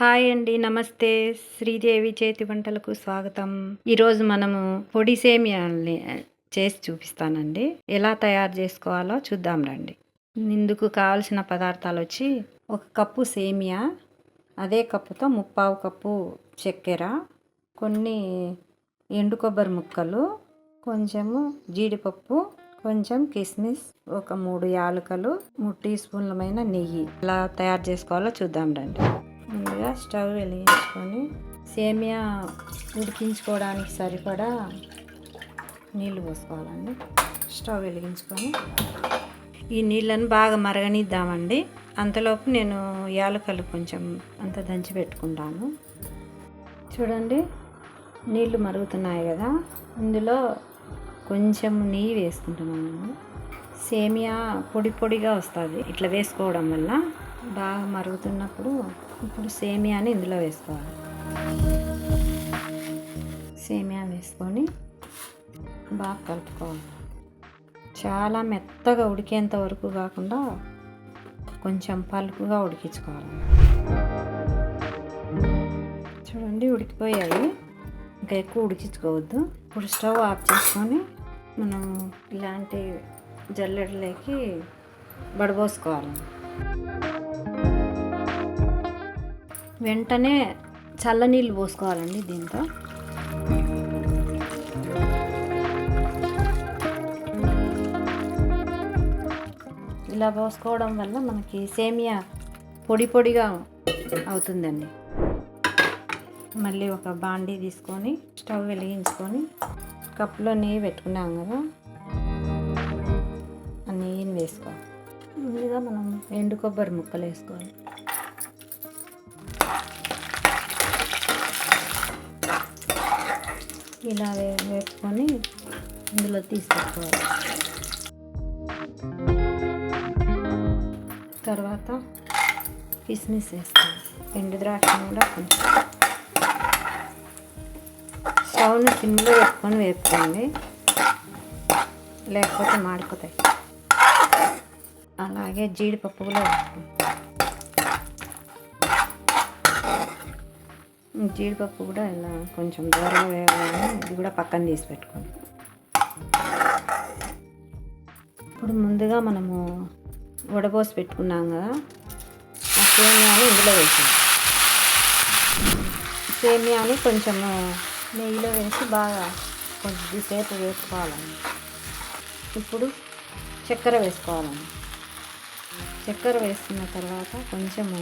Hi అండి నమస్తే. శ్రీదేవి చేతి వంటలకు స్వాగతం. ఈరోజు మనము పొడి సేమియాల్ని చేసి చూపిస్తానండి. ఎలా తయారు చేసుకోవాలో చూద్దాం రండి. ఇందుకు కావలసిన పదార్థాలు వచ్చి ఒక కప్పు సేమియా అదే కప్పుతో ముప్పావు కప్పు చక్కెర కొన్ని ఎండు కొబ్బరి ముక్కలు కొంచెము జీడిపప్పు కొంచెం కిస్మిస్ ఒక మూడు యాలకలు మూడు టీ స్పూన్లమైన నెయ్యి. ఎలా తయారు చేసుకోవాలో చూద్దాం రండి. ముందుగా స్టవ్ వెలిగించుకొని సేమియా ఉడికించుకోవడానికి సరిపడా నీళ్ళు పోసుకోవాలండి. స్టవ్ వెలిగించుకొని ఈ నీళ్ళను బాగా మరగనిద్దామండి. అంతలోపు నేను యాలకలు కొంచెం అంత దంచి పెట్టుకుంటాను. చూడండి నీళ్ళు మరుగుతున్నాయి కదా. ఇందులో కొంచెం నెయ్యి వేసుకుంటున్నాను. సేమియా పొడి పొడిగా వస్తుంది. ఇట్లా వేసుకోవడం వల్ల బాగా మరుగుతున్నప్పుడు ఇప్పుడు సేమియాని ఇందులో వేసుకోవాలి. సేమియా వేసుకొని బాగా కలుపుకోవాలి. చాలా మెత్తగా ఉడికేంత వరకు కాకుండా కొంచెం పలుకుగా ఉడికించుకోవాలి. చూడండి ఉడికిపోయాయి. ఇంకా ఎక్కువ ఉడికించుకోవద్దు. ఇప్పుడు స్టవ్ ఆఫ్ చేసుకొని మనం ఇలాంటి జల్లెడలేకి బడబోసుకోవాలి. వెంటనే చల్లనీళ్ళు పోసుకోవాలండి దీంతో. ఇలా పోసుకోవడం వల్ల మనకి సేమియా పొడి పొడిగా అవుతుందండి. మళ్ళీ ఒక బాండీ తీసుకొని స్టవ్ వెలిగించుకొని కప్లో నెయ్యి పెట్టుకున్నాం కదా ఆ నెయ్యిని వేసుకోవాలి. ముందుగా మనం ఎండు కొబ్బరి ముక్కలు వేసుకోవాలి. ఇలా వేసుకొని ఇందులో తీసుకెట్టుకోవాలి తర్వాత కిస్మిస్ వేస్తాం ఎండు ద్రాక్ష కూడా కొంచెం స్టవ్ని సిమ్లో పెట్టుకొని వేపుకోండి. లేకపోతే మాడిపోతాయి. అలాగే జీడిపప్పు కూడా వేసుకోండి. జీడిపప్పు కూడా ఇలా కొంచెం దూరంగా వేయాలని ఇది కూడా పక్కన తీసి పెట్టుకోండి ఇప్పుడు ముందుగా మనము వడబోసి పెట్టుకున్నాం కదా ఆ సేమియాని ఇందులో వేసాం సేమియాని కొంచెం నెయ్యిలో వేసి బాగా కొద్దిసేపు వేసుకోవాలండి. ఇప్పుడు చక్కెర వేసుకోవాలండి. చక్కెర వేసుకున్న తర్వాత కొంచెము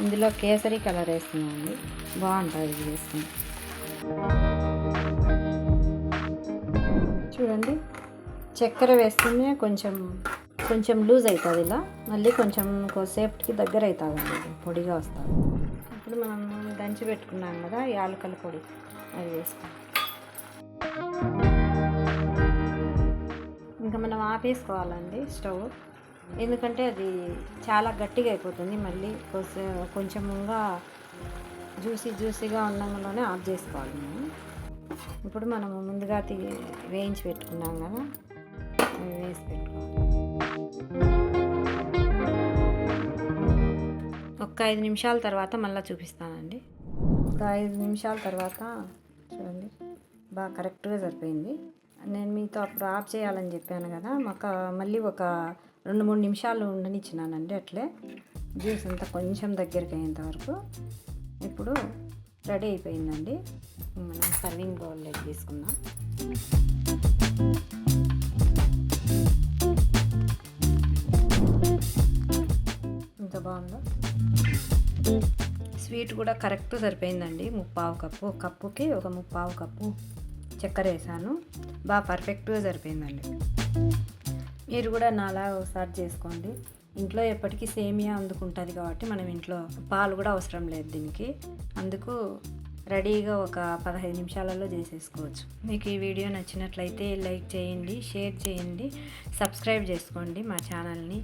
ఇందులో కేసరి కలర్ వేస్తున్నామండి. బాగుంటుంది ఇది వేసుకుని చూడండి. చక్కెర వేస్తేనే కొంచెం కొంచెం లూజ్ అవుతుంది ఇలా. మళ్ళీ కొంచెం సేఫ్ట్కి దగ్గర అవుతుంది పొడిగా వస్తుంది. ఇప్పుడు మనం దంచి పెట్టుకున్నాం కదా యాలకల పొడి. అది వేసుకోవాలి ఇంకా మనం ఆపేసుకోవాలండి స్టవ్. ఎందుకంటే అది చాలా గట్టిగా అయిపోతుంది. మళ్ళీ కొంచెముగా జ్యూసీ జ్యూసీగా ఉన్నంలోనే ఆఫ్ చేసుకోవాలి మేము ఇప్పుడు మనము ముందుగా తీ వేయించి పెట్టుకున్నాం కదా వేసి పెట్టుకోవాలి. ఒక ఐదు నిమిషాల తర్వాత మళ్ళీ చూపిస్తానండి. ఒక ఐదు నిమిషాల తర్వాత చూడండి బాగా కరెక్ట్గా సరిపోయింది. నేను మీతో అప్పుడు ఆఫ్ చేయాలని చెప్పాను కదా మాకు మళ్ళీ ఒక రెండు మూడు నిమిషాలు ఉండనిచ్చినానండి అట్లే. జ్యూస్ అంతా కొంచెం దగ్గరికి అయ్యేంత వరకు ఇప్పుడు రెడీ అయిపోయిందండి. మనం సర్వింగ్ బౌల్లో తీసుకుందాం. ఇంత బాగుందో? స్వీట్ కూడా కరెక్ట్ సరిపోయిందండి. ముప్పావు కప్పు కప్పుకి ఒక ముప్పావు కప్పు చక్కెర వేసాను. బాగా పర్ఫెక్ట్గా సరిపోయిందండి. మీరు కూడా నాలా ఒకసారి చేసుకోండి. ఇంట్లో ఎప్పటికీ సేమియా అందుకుంటుంది కాబట్టి మనం ఇంట్లో పాలు కూడా అవసరం లేదు దీనికి. అందుకు రెడీగా ఒక పదహైదు నిమిషాలలో చేసేసుకోవచ్చు. మీకు ఈ వీడియో నచ్చినట్లయితే లైక్ చేయండి షేర్ చేయండి సబ్స్క్రైబ్ చేసుకోండి మా ఛానల్ని.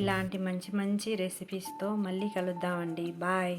ఇలాంటి మంచి మంచి రెసిపీస్తో మళ్ళీ కలుద్దామండి. బాయ్.